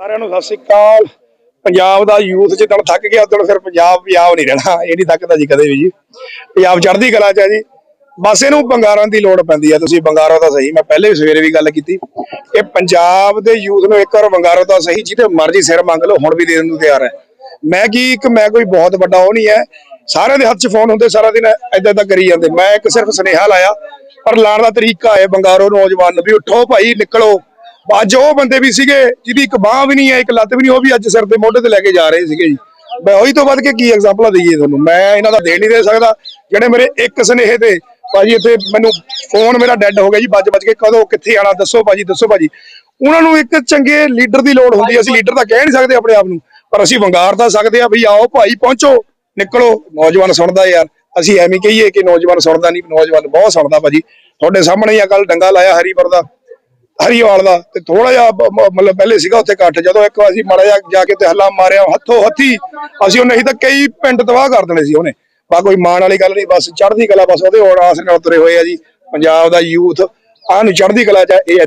ਸਾਰਿਆਂ ਨੂੰ ਸਤਿ ਸ੍ਰੀ ਅਕਾਲ। ਪੰਜਾਬ ਦਾ ਯੂਥ ਜਿੱਦਣ ਥੱਕ ਗਿਆ, ਉਦੋਂ ਫਿਰ ਪੰਜਾਬ ਪੰਜਾਬ ਨਹੀਂ ਰਹਿਣਾ। ਇਹ ਨਹੀਂ ਥੱਕਦਾ ਜੀ ਕਦੇ ਵੀ ਜੀ। ਪੰਜਾਬ ਚੜ੍ਹਦੀ ਕਲਾ ਚ ਹੈ ਜੀ। ਬਸ ਇਹਨੂੰ ਬੰਗਾਰਾਂ ਦੀ ਲੋੜ ਪੈਂਦੀ ਹੈ ਤੁਸੀਂ ਬੰਗਾਰੋ ਤਾਂ ਸਹੀ, ਮੈਂ ਪਹਿਲੇ ਵੀ ਸਵੇਰੇ ਵੀ ਗੱਲ ਕੀਤੀ। ਇਹ ਪੰਜਾਬ ਦੇ ਯੂਥ ਨੂੰ ਇੱਕ ਵਾਰ ਬੰਗਾਰੋ ਤਾਂ ਸਹੀ, ਜਿਹਦੇ ਮਰਜ਼ੀ ਸਿਰ ਮੰਗ ਲਓ, ਹੁਣ ਵੀ ਦੇਣ ਨੂੰ ਤਿਆਰ ਹੈ। ਮੈਂ ਕੀ, ਇੱਕ ਮੈਂ ਕੋਈ ਬਹੁਤ ਵੱਡਾ ਉਹ ਨਹੀਂ ਹੈ। ਸਾਰਿਆਂ ਦੇ ਹੱਥ 'ਚ ਫੋਨ ਹੁੰਦੇ, ਸਾਰਾ ਦਿਨ ਏਦਾਂ ਏਦਾਂ ਕਰੀ ਜਾਂਦੇ। ਮੈਂ ਇੱਕ ਸਿਰਫ ਸੁਨੇਹਾ ਲਾਇਆ, ਪਰ ਲਾਣ ਦਾ ਤਰੀਕਾ ਹੈ ਬੰਗਾਰੋ ਨੌਜਵਾਨ ਨੂੰ ਵੀ ਉੱਠੋ ਭਾਈ, ਨਿਕਲੋ। ਅੱਜ ਉਹ ਬੰਦੇ ਵੀ ਸੀਗੇ, ਜਿਹਦੀ ਇੱਕ ਬਾਹ ਵੀ ਨਹੀਂ ਹੈ, ਇੱਕ ਲੱਤ ਵੀ ਨਹੀਂ, ਉਹ ਵੀ ਅੱਜ ਸਿਰ ਤੇ ਮੋਢੇ ਤੇ ਲੈ ਕੇ ਜਾ ਰਹੇ ਸੀਗੇ ਜੀ। ਮੈਂ ਉਹੀ ਤੋਂ ਵੱਧ ਕੇ ਕੀ ਐਗਜ਼ਾਮਪਲਾਂ ਦਈਏ ਤੁਹਾਨੂੰ? ਮੈਂ ਇਹਨਾਂ ਦਾ ਦੇ ਨਹੀਂ ਦੇ ਸਕਦਾ। ਜਿਹੜੇ ਮੇਰੇ ਇੱਕ ਸੁਨੇਹੇ ਤੇ ਭਾਜੀ ਇੱਥੇ ਮੈਨੂੰ ਫੋਨ ਮੇਰਾ ਡੈੱਡ ਹੋ ਗਿਆ ਜੀ ਵੱਜ ਵੱਜ ਕੇ ਕਦੋਂ, ਕਿੱਥੇ ਆਣਾ ਦੱਸੋ ਭਾਜੀ ਦੱਸੋ ਭਾਜੀ। ਉਹਨਾਂ ਨੂੰ ਇੱਕ ਚੰਗੇ ਲੀਡਰ ਦੀ ਲੋੜ ਹੁੰਦੀ ਹੈ ਅਸੀਂ ਲੀਡਰ ਤਾਂ ਕਹਿ ਨਹੀਂ ਸਕਦੇ ਆਪਣੇ ਆਪ ਨੂੰ, ਪਰ ਅਸੀਂ ਵੰਗਾਰ ਤਾਂ ਸਕਦੇ ਆ ਵੀ ਆਓ ਭਾਈ, ਪਹੁੰਚੋ, ਨਿਕਲੋ। ਨੌਜਵਾਨ ਸੁਣਦਾ ਯਾਰ, ਅਸੀਂ ਐਵੇਂ ਕਹੀਏ ਕਿ ਨੌਜਵਾਨ ਸੁਣਦਾ ਨਹੀਂ, ਨੌਜਵਾਨ ਬਹੁਤ ਸੁਣਦਾ ਭਾਜੀ। ਤੁਹਾਡੇ ਸਾਹਮਣੇ ਆ ਕੱਲ ਡੰਗਾ ਲਾਇਆ ਹਰੀਪੁਰ ਦਾ। ਹਰੀਵਾਲ ਦਾ ਤੇ ਥੋੜਾ ਜਿਹਾ ਮਤਲਬ ਪਹਿਲੇ ਸੀਗਾ ਉੱਥੇ ਇਕੱਠ ਜਦੋਂ ਇੱਕ ਵਾਰ ਅਸੀਂ ਮਾੜਾ ਜਾ ਕੇ ਤੇ ਹੱਲਾ ਮਾਰਿਆ ਹੱਥੋਂ ਹੱਥੀ ਅਸੀਂ ਉਹ ਨਹੀਂ ਤਾਂ ਕਈ ਪਿੰਡ ਤਬਾਹ ਕਰ ਦੇਣੇ ਸੀ ਉਹਨੇ। ਬਾ ਕੋਈ ਮਾਣ ਵਾਲੀ ਗੱਲ ਨਹੀਂ ਬਸ ਚੜ੍ਹਦੀ ਕਲਾ ਬਸ ਉਹਦੇ ਹੋਰ ਆਸ ਨਾਲ ਤੁਰੇ ਹੋਏ ਆ ਜੀ ਪੰਜਾਬ ਦਾ ਯੂਥ ਆਹ ਨੂੰ ਚੜ੍ਹਦੀ ਕਲਾ ਚ ਆ, ਇਹ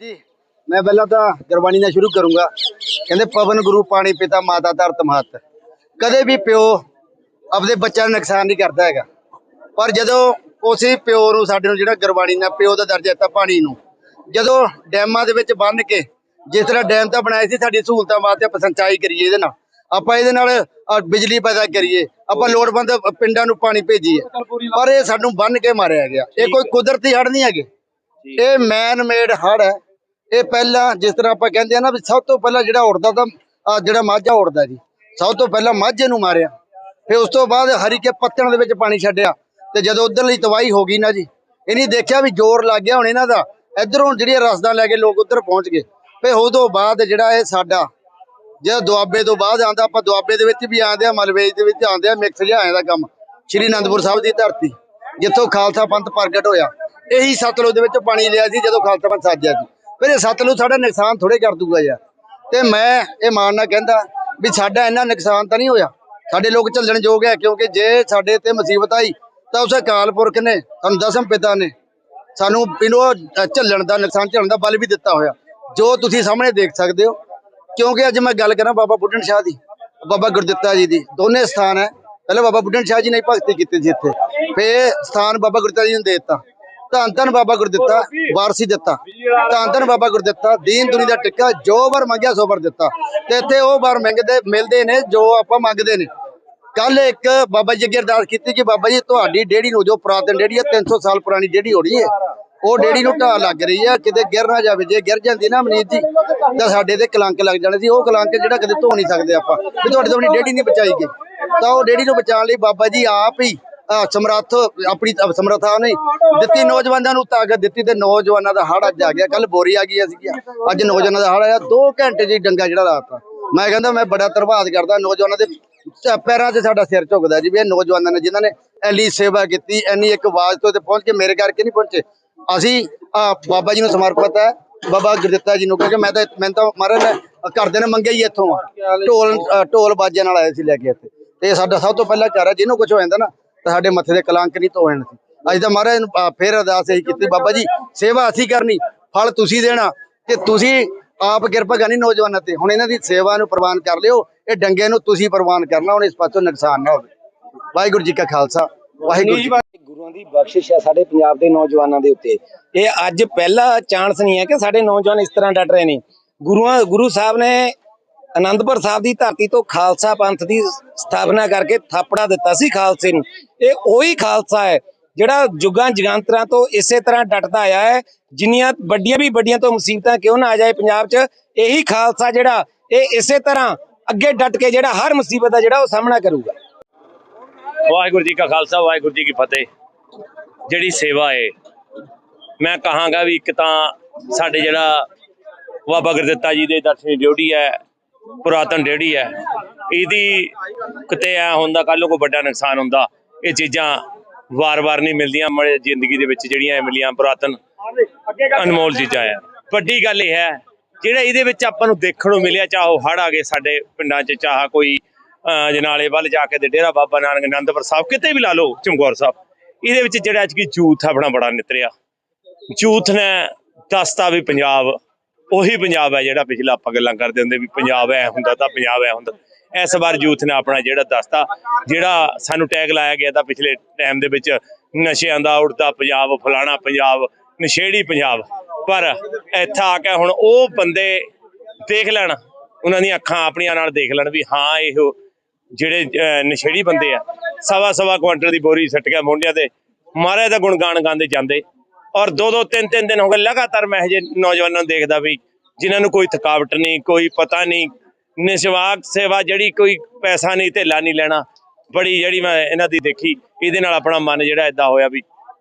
ਜੀ। ਮੈਂ ਪਹਿਲਾਂ ਤਾਂ ਗੁਰਬਾਣੀ ਨਾਲ ਸ਼ੁਰੂ ਕਰੂੰਗਾ। ਕਹਿੰਦੇ, ਪਵਨ ਗੁਰੂ ਪਾਣੀ ਪਿਤਾ, ਮਾਤਾ ਧਰਤ ਮਹਤ। ਕਦੇ ਵੀ ਪਿਓ ਆਪਦੇ ਬੱਚਿਆਂ ਨੂੰ ਨੁਕਸਾਨ ਨਹੀਂ ਕਰਦਾ ਹੈਗਾ। ਪਰ ਜਦੋਂ ਉਸੇ ਪਿਓ ਨੂੰ, ਸਾਡੇ ਨੂੰ ਜਿਹੜਾ ਗੁਰਬਾਣੀ ਨਾਲ ਪਿਓ ਦਾ ਦਰਜਾ ਦਿੱਤਾ ਪਾਣੀ ਨੂੰ, ਜਦੋਂ ਡੈਮਾਂ ਦੇ ਵਿੱਚ ਬੰਨ ਕੇ ਜਿਸ ਤਰ੍ਹਾਂ ਡੈਮ ਤਾਂ ਬਣਾਏ ਸੀ, ਸਾਡੀ ਸਹੂਲਤਾਂ ਵਾਸਤੇ ਆਪਾਂ ਸਿੰਚਾਈ ਕਰੀਏ ਇਹਦੇ ਨਾਲ। ਆਪਾਂ ਇਹਦੇ ਨਾਲ ਬਿਜਲੀ ਪੈਦਾ ਕਰੀਏ। ਆਪਾਂ ਲੋੜਵੰਦ ਪਿੰਡਾਂ ਨੂੰ ਪਾਣੀ ਭੇਜੀਏ। ਪਰ ਇਹ ਸਾਨੂੰ ਬੰਨ ਕੇ ਮਾਰਿਆ ਗਿਆ। ਇਹ ਕੋਈ ਕੁਦਰਤੀ ਹੜ ਨਹੀਂ ਹੈਗੇ। ਇਹ ਮੈਨ ਮੇਡ ਹੜ ਹੈ। ਇਹ ਪਹਿਲਾਂ ਜਿਸ ਤਰ੍ਹਾਂ ਆਪਾਂ ਕਹਿੰਦੇ ਆ ਨਾ ਵੀ ਸਭ ਤੋਂ ਪਹਿਲਾਂ ਜਿਹੜਾ ਉੜਦਾ ਤਾਂ ਆਹ ਜਿਹੜਾ ਮਾਝਾ ਉੜਦਾ ਜੀ, ਸਭ ਤੋਂ ਪਹਿਲਾਂ ਮਾਝੇ ਨੂੰ ਮਾਰਿਆ। ਫਿਰ ਉਸ ਤੋਂ ਬਾਅਦ ਹਰੀਕੇ ਪੱਤਣ ਦੇ ਵਿੱਚ ਪਾਣੀ ਛੱਡਿਆ ਤੇ ਜਦੋਂ ਉਧਰਲੀ ਤਬਾਹੀ ਹੋ ਗਈ ਨਾ ਜੀ ਇਹਨੀ ਦੇਖਿਆ ਵੀ ਜ਼ੋਰ ਲੱਗ ਗਿਆ ਹੁਣ ਇਹਨਾਂ ਦਾ, ਇਧਰੋਂ ਜਿਹੜੀਆਂ ਰਸਦਾਂ ਲੈ ਕੇ ਲੋਕ ਉਧਰ ਪਹੁੰਚ ਗਏ। ਫਿਰ ਉਹ ਤੋਂ ਬਾਅਦ ਜਿਹੜਾ ਇਹ ਸਾਡਾ, ਜਿਹੜਾ ਦੁਆਬੇ ਤੋਂ ਬਾਅਦ ਆਂਦਾ ਆਪਾਂ ਦੁਆਬੇ ਦੇ ਵਿੱਚ ਵੀ ਆਂਦੇ ਆ ਮਲਵੇਜ ਦੇ ਵਿੱਚ ਆਂਦੇ ਆ ਮਿਕਸ ਜਿਹਾ ਦਾ ਕੰਮ, ਸ਼੍ਰੀ ਅਨੰਦਪੁਰ ਸਾਹਿਬ ਦੀ ਧਰਤੀ, ਜਿੱਥੋਂ ਖਾਲਸਾ ਪੰਥ ਪ੍ਰਗਟ ਹੋਇਆ। ਇਹੀ ਸਤਲੁਜ ਦੇ ਵਿੱਚ ਪਾਣੀ ਲਿਆ ਸੀ ਜਦੋਂ ਖਾਲਸਾ ਪੰਥ ਸਾਜਿਆ ਸੀ ਫਿਰ ਇਹ ਸਤਲੁਜ ਸਾਡਾ ਨੁਕਸਾਨ ਥੋੜੇ ਕਰ ਦੂਗਾ ਯਾਰ। ਤੇ ਮੈਂ ਇਹ ਮਾਨ ਨਾਲ ਕਹਿੰਦਾ ਵੀ ਸਾਡਾ ਇੰਨਾ ਨੁਕਸਾਨ ਤਾਂ ਨਹੀਂ ਹੋਇਆ। ਸਾਡੇ ਲੋਕ ਝੱਲਣ ਯੋਗ ਹੈ, ਕਿਉਂਕਿ ਜੇ ਸਾਡੇ ਤੇ ਮੁਸੀਬਤ ਆਈ ਤਾਂ ਉਸ ਅਕਾਲ ਪੁਰਖ ਨੇ, ਸਾਨੂੰ ਦਸਮ ਪਿਤਾ ਨੇ ਸਾਨੂੰ ਇਹਨੂੰ ਝੱਲਣ ਦਾ ਨੁਕਸਾਨ, ਝੱਲਣ ਦਾ ਬਲ ਵੀ ਦਿੱਤਾ ਹੋਇਆ। ਜੋ ਤੁਸੀਂ ਸਾਹਮਣੇ ਦੇਖ ਸਕਦੇ ਹੋ, ਕਿਉਂਕਿ ਅੱਜ ਮੈਂ ਗੱਲ ਕਰਾਂ ਬਾਬਾ ਬੁੱਢਣ ਸ਼ਾਹ ਦੀ, ਬਾਬਾ ਗੁਰਦਿੱਤਾ ਜੀ ਦੀ। ਦੋਨੇ ਸਥਾਨ ਹੈ। ਪਹਿਲਾਂ ਬਾਬਾ ਬੁੱਢਣ ਸ਼ਾਹ ਜੀ ਨੇ ਭਗਤੀ ਕੀਤੀ ਸੀ ਇੱਥੇ। ਫੇਰ ਸਥਾਨ ਬਾਬਾ ਗੁਰਦਿੱਤਾ ਜੀ ਨੇ ਦੇ ਦਿੱਤਾ। ਧੰਨ ਧੰਨ ਬਾਬਾ ਗੁਰਦਿੱਤਾ ਵਾਰਸੀ ਦਿੱਤਾ। ਧੰਨ ਧੰਨ ਬਾਬਾ ਗੁਰਦਿੱਤਾ ਦੀਨ ਦੁਨੀ ਦਾ ਟਿੱਕਾ ਜੋ ਵਰ ਮੰਗਿਆ ਸੋ ਵਰ ਦਿੱਤਾ। ਤੇ ਇੱਥੇ ਉਹ ਵਰ ਮੰਗਦੇ ਮਿਲਦੇ ਨੇ ਜੋ ਆਪਾਂ ਮੰਗਦੇ ਨੇ। ਕੱਲ ਇੱਕ ਬਾਬਾ ਜੀ ਅੱਗੇ ਅਰਦਾਸ ਕੀਤੀ ਕਿ ਬਾਬਾ ਜੀ ਤੁਹਾਡੀ ਡੇੜੀ ਨੂੰ ਜੋ ਪੁਰਾਤਨ ਡੇੜੀ ਹੈ 300 ਸਾਲ ਪੁਰਾਣੀ ਡੇੜੀ ਹੋ ਰਹੀ ਹੈ ਉਹ ਡੇੜੀ ਨੂੰ ਢਾਹ ਲੱਗ ਰਹੀ ਹੈ ਕਿਤੇ ਗਿਰ ਨਾ ਜਾਵੇ। ਜੇ ਗਿਰ ਜਾਂਦੀ ਨਾ ਮਨੀਤ ਜੀ ਤਾਂ ਸਾਡੇ ਤੇ ਕਲੰਕ ਲੱਗ ਜਾਣਾ ਸੀ। ਉਹ ਕਲੰਕ ਜਿਹੜਾ ਕਦੇ ਧੋ ਨਹੀਂ ਸਕਦੇ ਆਪਾਂ ਵੀ ਤੁਹਾਡੇ ਤੋਂ ਆਪਣੀ ਡੇੜੀ ਨਹੀਂ ਬਚਾਈ ਗਈ। ਤਾਂ ਉਹ ਡੇੜੀ ਨੂੰ ਬਚਾਉਣ ਲਈ ਬਾਬਾ ਜੀ ਆਪ ਹੀ ਸਮਰੱਥ ਆਪਣੀ ਸਮਰੱਥਾ ਨਹੀਂ ਦਿੱਤੀ ਨੌਜਵਾਨਾਂ ਨੂੰ ਤਾਕਤ ਦਿੱਤੀ ਤੇ ਨੌਜਵਾਨਾਂ ਦਾ ਹੜ ਅੱਜ ਆ ਗਿਆ। ਕੱਲ ਬੋਰੀ ਆ ਗਈ ਸੀ ਅੱਜ ਨੌਜਵਾਨਾਂ ਦਾ ਹੜ ਆਇਆ 2 ਘੰਟੇ ਜੀ ਡੰਗਾ ਜਿਹੜਾ ਰਾਤ ਮੈਂ ਕਹਿੰਦਾ ਮੈਂ ਬੜਾ ਧੰਨਵਾਦ ਕਰਦਾ। ਨੌਜਵਾਨਾਂ ਦੇ ਪੈਰਾਂ 'ਤੇ ਸਾਡਾ ਸਿਰ ਝੁਕਦਾ ਜੀ ਵੀ ਇਹ ਨੌਜਵਾਨਾਂ ਨੇ ਜਿਨ੍ਹਾਂ ਨੇ ਐਲੀ ਸੇਵਾ ਕੀਤੀ ਐਨੀ ਇੱਕ ਆਵਾਜ਼ ਤੋਂ ਤੇ ਪਹੁੰਚ ਕੇ ਮੇਰੇ ਕਰਕੇ ਨਹੀਂ ਪਹੁੰਚੇ। ਅਸੀਂ ਆਹ, ਬਾਬਾ ਜੀ ਨੂੰ ਸਮਰਪਿਤ ਹੈ। ਬਾਬਾ ਗੁਰਦਿੱਤਾ ਜੀ ਨੂੰ ਕਿਉਂਕਿ ਮੈਂ ਤਾਂ ਮੈਂ ਤਾਂ ਮਹਾਰਾਜ ਨੇ ਘਰਦੇ ਨੇ ਮੰਗਿਆ ਹੀ ਇੱਥੋਂ ਢੋਲ ਢੋਲ ਬਾਜਿਆਂ ਨਾਲ ਆਏ ਸੀ ਲੈ ਕੇ ਇੱਥੇ। ਤੇ ਸਾਡਾ ਸਭ ਤੋਂ ਪਹਿਲਾ ਚਾਰਾ ਜਿਹਨੂੰ ਕੁਝ ਹੋ ਜਾਂਦਾ ਨਾ ਤਾਂ ਸਾਡੇ ਮੱਥੇ ਦੇ ਕਲੰਕ ਨਹੀਂ ਧੋਣ ਸੀ। ਅੱਜ ਤਾਂ ਮਹਾਰਾਜ ਨੂੰ ਫੇਰ ਅਰਦਾਸ ਇਹੀ ਕੀਤੀ, ਬਾਬਾ ਜੀ, ਸੇਵਾ ਅਸੀਂ ਕਰਨੀ, ਫਲ ਤੁਸੀਂ ਦੇਣਾ, ਤੇ ਤੁਸੀਂ ਆਪ ਕਿਰਪਾ ਕਰਨੀ ਨੌਜਵਾਨਾਂ ਤੇ। ਹੁਣ ਇਹਨਾਂ ਦੀ ਸੇਵਾ ਨੂੰ ਪ੍ਰਵਾਨ ਕਰ ਲਿਓ, ਇਹ ਡੰਗੇ ਨੂੰ ਤੁਸੀਂ ਪ੍ਰਵਾਨ ਕਰਨਾ, ਹੁਣ ਇਸ ਪਾਸੋਂ ਨੁਕਸਾਨ ਨਾ ਹੋਵੇ। ਵਾਹਿਗੁਰੂ ਜੀ ਕਾ ਖਾਲਸਾ, ਵਾਹਿਗੁਰੂ ਜੀ ਗੁਰੂਆਂ ਦੀ ਬਖਸ਼ਿਸ਼ ਹੈ ਸਾਡੇ ਪੰਜਾਬ ਦੇ ਨੌਜਵਾਨਾਂ ਦੇ ਉੱਤੇ। ਇਹ ਅੱਜ ਪਹਿਲਾ ਚਾਂਸ ਨਹੀਂ ਹੈ ਕਿ ਸਾਡੇ ਨੌਜਵਾਨ ਇਸ ਤਰ੍ਹਾਂ ਡਟ ਰਹੇ ਨੇ। ਗੁਰੂਆਂ, ਗੁਰੂ ਸਾਹਿਬ ਨੇ ਅਨੰਦਪੁਰ ਸਾਹਿਬ ਦੀ ਧਰਤੀ ਤੋਂ ਖਾਲਸਾ ਪੰਥ ਦੀ ਸਥਾਪਨਾ ਕਰਕੇ ਥਾਪੜਾ ਦਿੱਤਾ ਸੀ ਖਾਲਸੇ ਨੂੰ। ਇਹ ਉਹੀ ਖਾਲਸਾ ਹੈ ਜਿਹੜਾ ਜੁਗਾਂ ਜਗਾਂਤਰਾਂ ਤੋਂ ਇਸੇ ਤਰ੍ਹਾਂ ਡਟਦਾ ਆਇਆ ਹੈ, ਜਿੰਨੀਆਂ ਵੱਡੀਆਂ ਵੀ ਵੱਡੀਆਂ ਤੋਂ ਮੁਸੀਬਤਾਂ ਕਿਉਂ ਨਾ ਆ ਜਾਏ ਪੰਜਾਬ 'ਚ, ਇਹੀ ਖਾਲਸਾ ਜਿਹੜਾ ਇਹ ਇਸੇ ਤਰ੍ਹਾਂ ਅੱਗੇ ਡਟ ਕੇ ਜਿਹੜਾ ਹਰ ਮੁਸੀਬਤ ਦਾ ਜਿਹੜਾ ਉਹ ਸਾਹਮਣਾ ਕਰੂਗਾ। ਵਾਹਿਗੁਰੂ ਜੀ ਕਾ ਖਾਲਸਾ, ਵਾਹਿਗੁਰੂ ਜੀ ਕੀ ਫਤਿਹ। ਜਿਹੜੀ ਸੇਵਾ ਹੈ, ਮੈਂ ਕਹਾਂਗਾ ਵੀ ਇੱਕ ਤਾਂ ਸਾਡੇ ਜਿਹੜਾ ਬਾਬਾ ਗੁਰਦਿੱਤਾ ਜੀ ਦੇ ਦਰਸ਼ਨੀ ਡਿਊਟੀ ਹੈ ਪੁਰਾਤਨ ਡਿਊਟੀ ਹੈ। ਇਹਦੀ ਕਿਤੇ ਐ ਹੁੰਦਾ ਕੱਲ ਨੂੰ ਕੋਈ ਵੱਡਾ ਨੁਕਸਾਨ ਹੁੰਦਾ ਇਹ ਚੀਜ਼ਾਂ ਵਾਰ-ਵਾਰ ਨਹੀਂ ਮਿਲਦੀਆਂ ਜ਼ਿੰਦਗੀ ਦੇ ਵਿੱਚ ਜਿਹੜੀਆਂ ਮਿਲੀਆਂ ਪੁਰਾਤਨ ਅਨਮੋਲ ਚੀਜ਼ਾਂ ਆ। ਵੱਡੀ ਗੱਲ ਇਹ ਹੈ ਜਿਹੜਾ ਇਹਦੇ ਵਿੱਚ ਆਪਾਂ ਨੂੰ ਦੇਖਣ ਨੂੰ ਮਿਲਿਆ ਚਾਹੋ ਹੜ ਆ ਗਏ ਸਾਡੇ ਪਿੰਡਾਂ 'ਚ ਚਾਹ ਕੋਈ ਅਹ, ਜਨਾਲੇ ਵੱਲ ਜਾ ਕੇ ਤੇ ਡੇਰਾ ਬਾਬਾ ਨਾਨਕ ਅਨੰਦਪੁਰ ਸਾਹਿਬ ਕਿਤੇ ਵੀ ਲਾ ਲਓ ਚਮਕੌਰ ਸਾਹਿਬ ਇਹਦੇ ਵਿੱਚ ਜਿਹੜਾ ਅੱਜ ਕੀ ਯੂਥ ਆਪਣਾ ਬੜਾ ਨਿਤਰਿਆ। ਜੂਥ ਨੇ ਦੱਸਤਾ ਵੀ ਪੰਜਾਬ ਉਹੀ ਪੰਜਾਬ ਹੈ ਜਿਹੜਾ ਪਿਛਲਾ ਆਪਾਂ ਗੱਲਾਂ ਕਰਦੇ ਹੁੰਦੇ ਵੀ ਪੰਜਾਬ ਐ ਹੁੰਦਾ ਤਾਂ ਪੰਜਾਬ ਐ ਹੁੰਦਾ। ਇਸ ਵਾਰ ਯੂਥ ਨੇ ਆਪਣਾ ਜਿਹੜਾ ਦੱਸਤਾ, ਜਿਹੜਾ ਸਾਨੂੰ ਟੈਗ ਲਾਇਆ ਗਿਆ ਤਾਂ ਪਿਛਲੇ ਟਾਈਮ ਦੇ ਵਿੱਚ ਨਸ਼ਿਆਂ ਦਾ, ਉੜਦਾ ਪੰਜਾਬ, ਫਲਾਣਾ ਪੰਜਾਬ, ਨਸ਼ੇੜੀ ਪੰਜਾਬ। ਪਰ ਇੱਥੇ ਆ ਕੇ ਹੁਣ ਉਹ ਬੰਦੇ ਦੇਖ ਲੈਣ, ਉਹਨਾਂ ਦੀਆਂ ਅੱਖਾਂ ਆਪਣੀਆਂ ਨਾਲ ਦੇਖ ਲੈਣ ਵੀ ਹਾਂ, ਇਹੋ ਜਿਹੜੇ ਨਸ਼ੇੜੀ ਬੰਦੇ ਆ। ਸਵਾ ਸਵਾ ਕੁਆਂਟਲ ਦੀ ਬੋਰੀ ਸੱਟ ਕੇ ਮੋਢਿਆਂ ਤੇ। ਮਹਾਰਾਜ ਦਾ ਗੁਣਗਾਨ ਗਾਉਂਦੇ ਜਾਂਦੇ। ਔਰ ਦੋ ਦੋ ਤਿੰਨ ਤਿੰਨ ਦਿਨ ਹੋ ਗਏ ਲਗਾਤਾਰ ਮੈਂ ਜੇ ਨੌਜਵਾਨਾਂ ਨੂੰ ਦੇਖਦਾ ਵੀ ਜਿਨ੍ਹਾਂ ਨੂੰ ਕੋਈ ਥਕਾਵਟ ਨਹੀਂ, ਕੋਈ ਪਤਾ ਨਹੀਂ ਨਿਸਵਾਕ ਸੇਵਾ ਜਿਹੜੀ ਕੋਈ ਪੈਸਾ ਨਹੀਂ, ਧੇਲਾ ਨਹੀਂ ਲੈਣਾ, ਬੜੀ ਜਿਹੜੀ ਮੈਂ ਇਹਨਾਂ ਦੀ ਦੇਖੀ, ਇਹਦੇ ਨਾਲ ਆਪਣਾ ਮਨ ਜਿਹੜਾ ਇਦਾਂ ਹੋਇਆ ਵੀ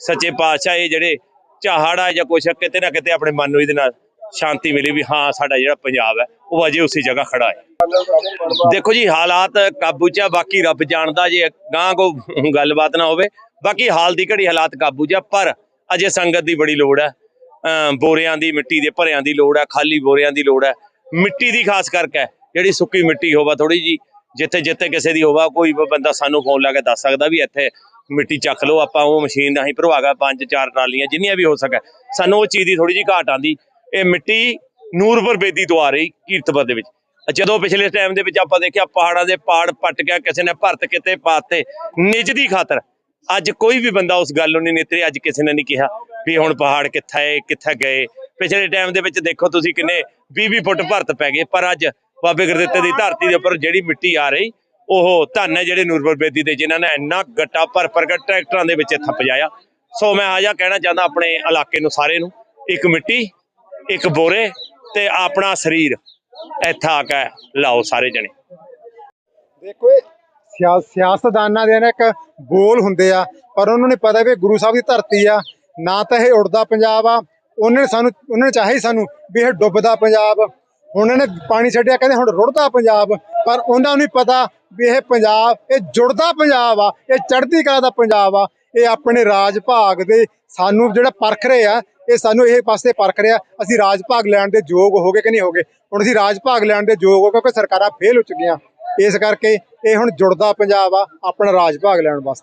ਸੱਚੇ ਪਾਤਸ਼ਾਹ ਇਹ ਜਿਹੜੇ ਝਾਹੜਾ ਜਾਂ ਕੁਛ ਕਿਤੇ ਨਾ ਕਿਤੇ ਆਪਣੇ ਮਨ ਨੂੰ ਇਹਦੇ ਨਾਲ ਸ਼ਾਂਤੀ ਮਿਲੀ ਵੀ ਹਾਂ, ਸਾਡਾ ਜਿਹੜਾ ਪੰਜਾਬ ਹੈ, ਉਹ ਅਜੇ ਉਸੇ ਜਗ੍ਹਾ ਖੜਾ ਹੈ। ਦੇਖੋ ਜੀ, ਹਾਲਾਤ ਕਾਬੂ 'ਚ ਆ, ਬਾਕੀ ਰੱਬ ਜਾਣਦਾ ਜੇ ਗਾਂ ਕੋ ਗੱਲਬਾਤ ਨਾ ਹੋਵੇ, ਬਾਕੀ ਹਾਲ ਦੀ ਘੜੀ ਹਾਲਾਤ ਕਾਬੂ 'ਚ ਆ, ਪਰ ਅਜੇ ਸੰਗਤ ਦੀ ਬੜੀ ਲੋੜ ਹੈ। ਅਮ ਬੋਰਿਆਂ ਦੀ ਮਿੱਟੀ ਦੇ ਭਰਿਆਂ ਦੀ ਲੋੜ ਹੈ, ਖਾਲੀ ਬੋਰਿਆਂ ਦੀ ਲੋੜ ਹੈ। ਮਿੱਟੀ ਦੀ ਖਾਸ ਕਰਕੇ ਜਿਹੜੀ ਸੁੱਕੀ ਮਿੱਟੀ ਹੋਵਾ ਥੋੜੀ ਜੀ ਜਿੱਥੇ ਜਿੱਥੇ ਕਿਸੇ ਦੀ ਹੋਵਾ, ਕੋਈ ਬੰਦਾ ਸਾਨੂੰ ਫੋਨ ਲਾ ਕੇ ਦੱਸ ਸਕਦਾ ਵੀ ਇੱਥੇ ਮਿੱਟੀ ਚੱਕ ਲਓ, ਆਪਾਂ ਉਹ ਮਸ਼ੀਨ ਰਾਹੀਂ ਭਰਵਾਗਾ ਪੰਜ ਚਾਰ ਟਰਾਲੀਆਂ ਜਿੰਨੀਆਂ ਵੀ ਹੋ ਸਕੇ। ਸਾਨੂੰ ਉਹ ਚੀਜ਼ ਦੀ ਥੋੜੀ ਜੀ ਘਾਟ ਆਂਦੀ ਇਹ ਮਿੱਟੀ ਨੂਰਪੁਰ ਬੇਦੀ ਤੋਂ ਆ ਰਹੀ ਕੀਰਤਪੁਰ ਦੇ ਵਿੱਚ। ਜਦੋਂ ਪਿਛਲੇ ਟਾਈਮ ਦੇ ਵਿੱਚ ਆਪਾਂ ਦੇਖਿਆ, ਪਹਾੜਾਂ ਦੇ ਪਾੜ ਪੱਟ ਗਿਆ, ਕਿਸੇ ਨੇ ਭਰਤ ਕਿਤੇ, ਪਾਤੇ, ਨਿਜ ਦੀ ਖਾਤਰ ਅੱਜ ਕੋਈ ਵੀ ਬੰਦਾ ਉਸ ਗੱਲ ਨੂੰ ਨਹੀਂ ਨਿਤਰੇ, ਅੱਜ ਕਿਸੇ ਨੇ ਨਹੀਂ ਕਿਹਾ ਵੀ ਹੁਣ ਪਹਾੜ ਕਿੱਥੇ ਹੈ ਕਿੱਥੇ ਗਏ। ਪਿਛਲੇ ਟਾਈਮ ਦੇ ਵਿੱਚ ਦੇਖੋ ਤੁਸੀਂ ਕਿੰਨੇ 20-20 ਫੁੱਟ ਭਰਤ ਪੈ ਗਏ, ਪਰ ਅੱਜ ਬਾਬੇ ਗੁਰਦਿੱਤੇ ਦੀ ਧਰਤੀ ਦੇ ਉੱਪਰ ਜਿਹੜੀ ਮਿੱਟੀ ਆ ਰਹੀ, ਉਹ ਧੰਨ ਹੈ ਜਿਹੜੇ ਨੂਰਪੁਰ ਬੇਦੀ ਦੇ, ਜਿਨ੍ਹਾਂ ਨੇ ਇੰਨਾ ਗੱਟਾ ਭਰ ਭਰ ਕੇ ਟਰੈਕਟਰਾਂ ਦੇ ਵਿੱਚ ਥੱਪ ਪਜਾਇਆ ਸੋ ਮੈਂ ਆਜਾ ਕਹਿਣਾ ਚਾਹੁੰਦਾ ਆਪਣੇ ਇਲਾਕੇ ਨੂੰ, ਸਾਰੇ ਨੂੰ, ਇੱਕ ਮਿੱਟੀ, ਇੱਕ ਬੋਰੇ ਤੇ ਆਪਣਾ ਸਰੀਰ ਇੱਥੇ ਆ ਕੇ ਲਾਓ ਸਾਰੇ ਜਣੇ। ਦੇਖੋ ਸਿਆਸਤਦਾਨਾਂ ਦੇ ਨਾ ਇੱਕ ਬੋਲ ਹੁੰਦੇ ਆ, ਪਰ ਉਹਨਾਂ ਨੂੰ ਪਤਾ ਵੀ ਗੁਰੂ ਸਾਹਿਬ ਦੀ ਧਰਤੀ ਆ। ਨਾ ਤਾਂ ਇਹ ਉੜਦਾ ਪੰਜਾਬ ਆ, ਉਹਨੇ ਸਾਨੂੰ ਉਹਨਾਂ ਨੇ ਚਾਹੀ ਸਾਨੂੰ ਵੀ ਇਹ ਡੁੱਬਦਾ ਪੰਜਾਬ। ਹੁਣ ਇਹਨਾਂ ਨੇ ਪਾਣੀ ਛੱਡਿਆ, ਕਹਿੰਦੇ ਹੁਣ ਰੁੜਦਾ ਪੰਜਾਬ। ਪਰ ਉਹਨਾਂ ਨੂੰ ਨਹੀਂ ਪਤਾ ਵੀ ਇਹ ਪੰਜਾਬ ਇਹ ਜੁੜਦਾ ਪੰਜਾਬ ਆ, ਇਹ ਚੜ੍ਹਦੀ ਕਲਾ ਦਾ ਪੰਜਾਬ ਆ। ਇਹ ਆਪਣੇ ਰਾਜ ਭਾਗ ਦੇ ਸਾਨੂੰ ਜਿਹੜਾ ਪਰਖ ਰਹੇ ਆ, ਇਹ ਸਾਨੂੰ ਇਹ ਪਾਸੇ ਪਰਖ ਰਿਹਾ ਅਸੀਂ ਰਾਜ ਭਾਗ ਲੈਣ ਦੇ ਯੋਗ ਹੋ ਗਏ ਕਿ ਨਹੀਂ ਹੋ ਗਏ? ਹੁਣ ਅਸੀਂ ਰਾਜ ਭਾਗ ਲੈਣ ਦੇ ਯੋਗ ਹੋ ਕਿਉਂਕਿ ਸਰਕਾਰਾਂ ਫੇਲ ਹੋ ਚੁੱਕੀਆਂ। ਇਸ ਕਰਕੇ ਇਹ ਹੁਣ ਜੁੜਦਾ ਪੰਜਾਬ ਆ ਆਪਣਾ ਰਾਜ ਭਾਗ ਲੈਣ ਵਾਸਤੇ।